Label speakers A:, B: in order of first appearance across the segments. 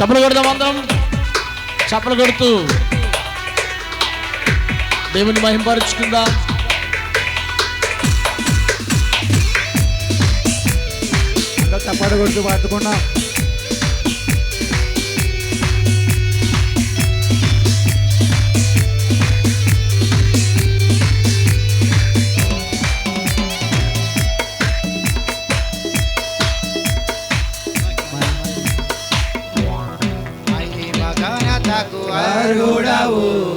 A: చప్పలు కొడదాం అందరం. చప్పలు కొడుతూ. దేవుని మహింపరుచుకుందాం.
B: ఇంకా చప్పటి కొడుతూ పట్టుకున్నాం నాకు అరుడవు.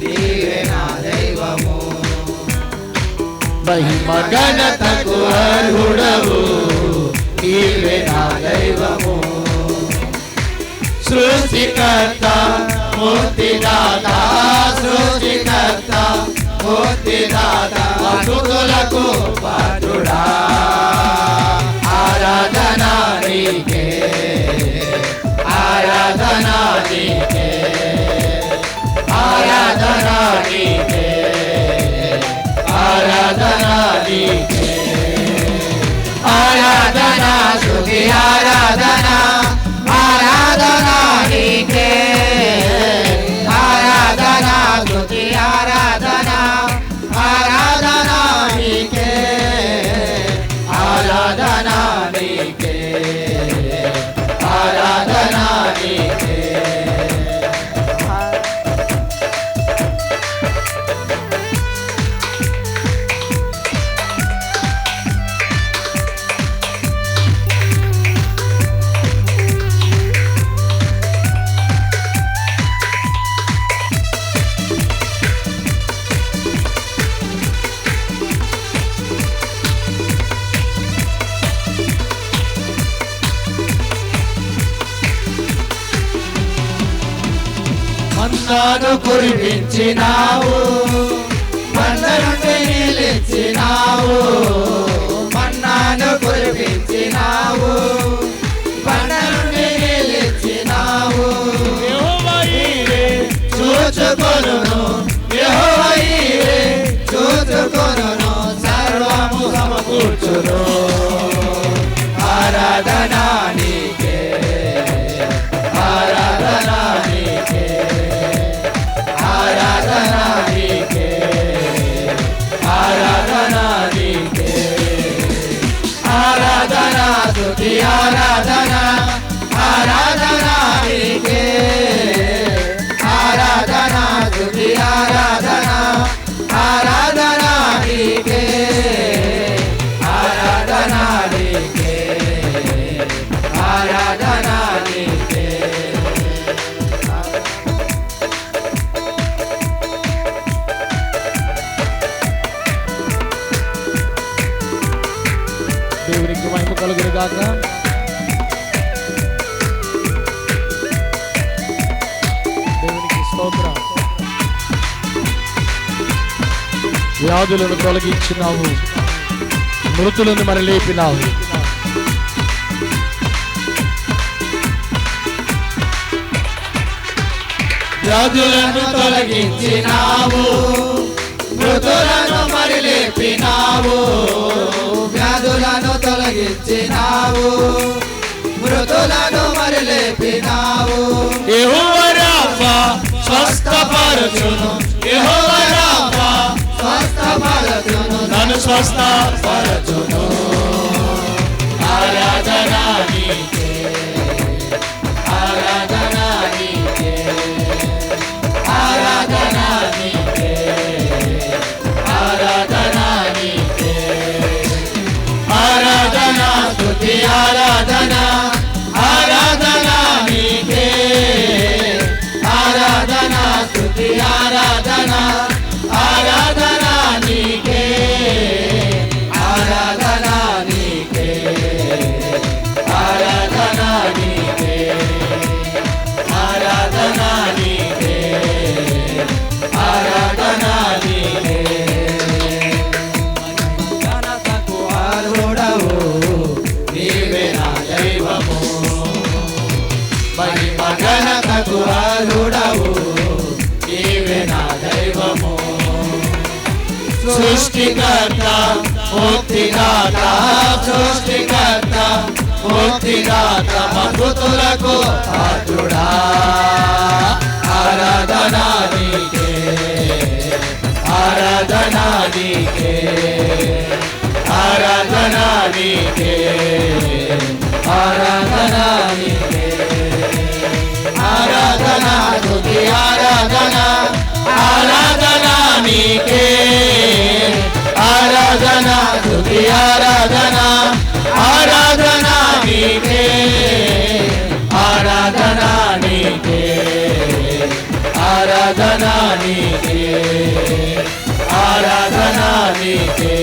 B: నీవే నా దైవము.
A: మహిమ ఘనతకు అర్హుడవు నీవే నా దైవము. సృష్టికర్త ముక్తిదాత సృష్టికర్త ముక్తిదాత అతులకు పాత్రుడా. మన్నాను కురిపించినావు. మంద నుండి నిలిచినావు మన్నాను కురిపించినావు నిలిచినావు చూచుకొను చూచుకొను సర్వము సమకూర్చును. స్తుతి ఆరాధన ఆరాధన నీకే దేవునికి మహిమ దేవునికి స్తోత్ర. వ్యాధులను తొలగించినావు. మృతులను మరి లేపినావు. వ్యాధులను తొలగించినావు. మృతులను మరి లేపినావు.
B: తొలగించినావు మృతులను మరి లేపినావు
A: యెహోవా రాఫా స్వస్థపరచును
B: స్వస్థపరచును.
A: నన్ను స్వస్థపరచును. సృష్టికర్త ముక్తిదాత సృష్టికర్త ముక్తిదాత మృతులకు పాత్రుడా ఆరాధనా నీకే ఆరాధనా నీకే ఆరాధనా నీకే ఆరాధనా నీకే. ఆరాధనా స్తుతి ఆరాధనా ఆరాధనా నీకే. ఆరాధన తుది ఆరాధన ఆరాధన నీకే ఆరాధన నీకే ఆరాధన నీకే ఆరాధన నీకే.